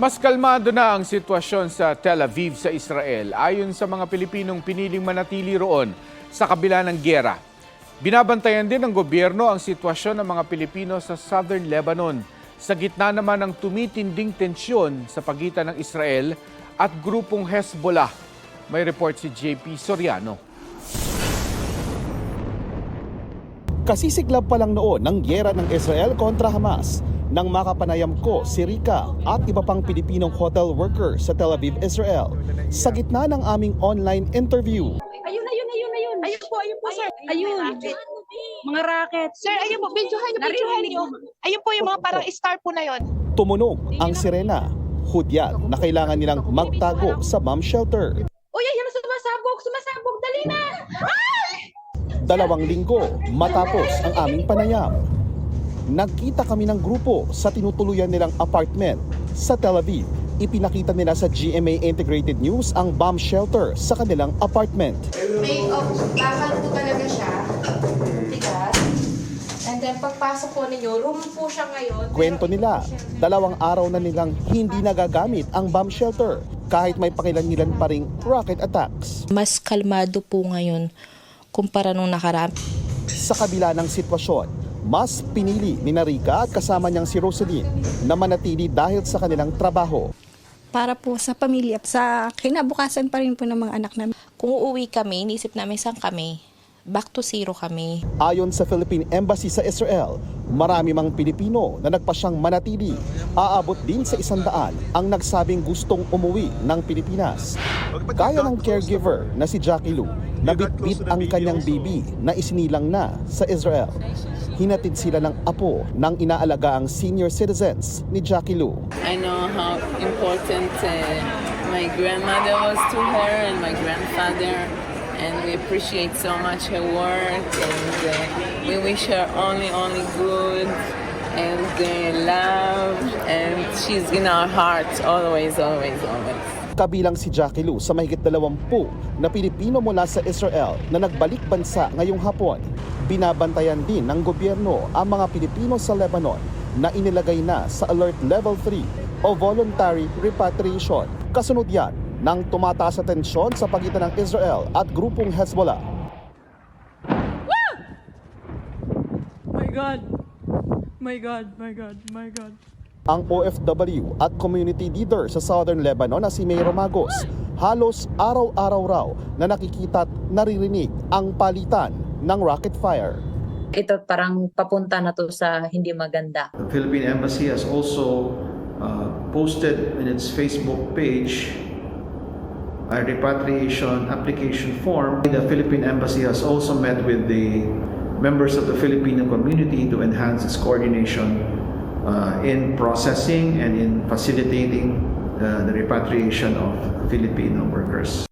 Mas kalmado na ang sitwasyon sa Tel Aviv sa Israel ayon sa mga Pilipinong piniling manatili roon sa kabila ng gyera. Binabantayan din ng gobyerno ang sitwasyon ng mga Pilipino sa Southern Lebanon sa gitna naman ng tumitinding tensyon sa pagitan ng Israel at grupong Hezbollah. May report si JP Soriano. Kasisiklab pa lang noon ng gyera ng Israel kontra Hamas nang makapanayam ko si Rika at iba pang Pilipinong hotel worker sa Tel Aviv, Israel sa gitna ng aming online interview. Ayun, ayun, ayun, ayun. Ayun po, ayun po, sir. Ayun. Mga racket. Sir, ayun po, videohan niyo, videohan niyo. Ayun po yung mga parang star po na yon. Tumunog ang sirena, hudyat na kailangan nilang magtago sa bomb shelter. Uy, ayun, sumasabog, sumasabog. Dali na. Dalawang linggo matapos ang aming panayam. Nagkita kami ng grupo sa tinutuluyan nilang apartment sa Tel Aviv. Ipinakita nila sa GMA Integrated News ang bomb shelter sa kanilang apartment. Made of bakal po talaga siya. Tigas. And then pagpasok po ninyo, room po siya ngayon. Kwento nila, dalawang araw na nilang hindi nagagamit ang bomb shelter kahit may pakilan-ngilan pa ring rocket attacks. mas kalmado po ngayon kumpara nung nakaraan. Sa kabila ng sitwasyon, mas pinili ni Narika at kasama niyang si Rosaline na manatili dahil sa kanilang trabaho. para po sa pamilya at sa kinabukasan pa rin po ng mga anak namin. Kung uuwi kami, inisip namin saan kami. Back to zero kami. Ayon sa Philippine Embassy sa Israel, marami mang Pilipino na nagpasyang manatili. Aabot din sa isandaan ang nagsabing gustong umuwi ng Pilipinas. Kaya ng caregiver na si Jackie Lou, nabitbit ang kanyang baby na isinilang na sa Israel. Hinatid sila ng apo ng inaalaga ang senior citizens ni Jackie Lou. I know how important uh, my grandmother was to her and my grandfather, and we appreciate so much her work, and uh, we wish her only, only good and uh, love, and she's in our hearts always, always, always. Kabilang si Jackie Lou sa mahigit dalawampu na Pilipino mula sa Israel na nagbalik bansa ngayong hapon. Binabantayan din ng gobyerno ang mga Pilipino sa Lebanon na inilagay na sa Alert Level 3 o Voluntary Repatriation. Kasunod yan ng tumataas sa tensyon sa pagitan ng Israel at grupong Hezbollah. My God. My God, my God, my God. Ang OFW at community leader sa Southern Lebanon na si May Romagos halos araw-araw raw na nakikita at naririnig ang palitan ng rocket fire. ito parang papunta na to sa hindi maganda. The Philippine Embassy has also uh, posted in its Facebook page a repatriation application form. The Philippine Embassy has also met with the members of the Filipino community to enhance its coordination uh, in processing and in facilitating uh, the repatriation of Filipino workers.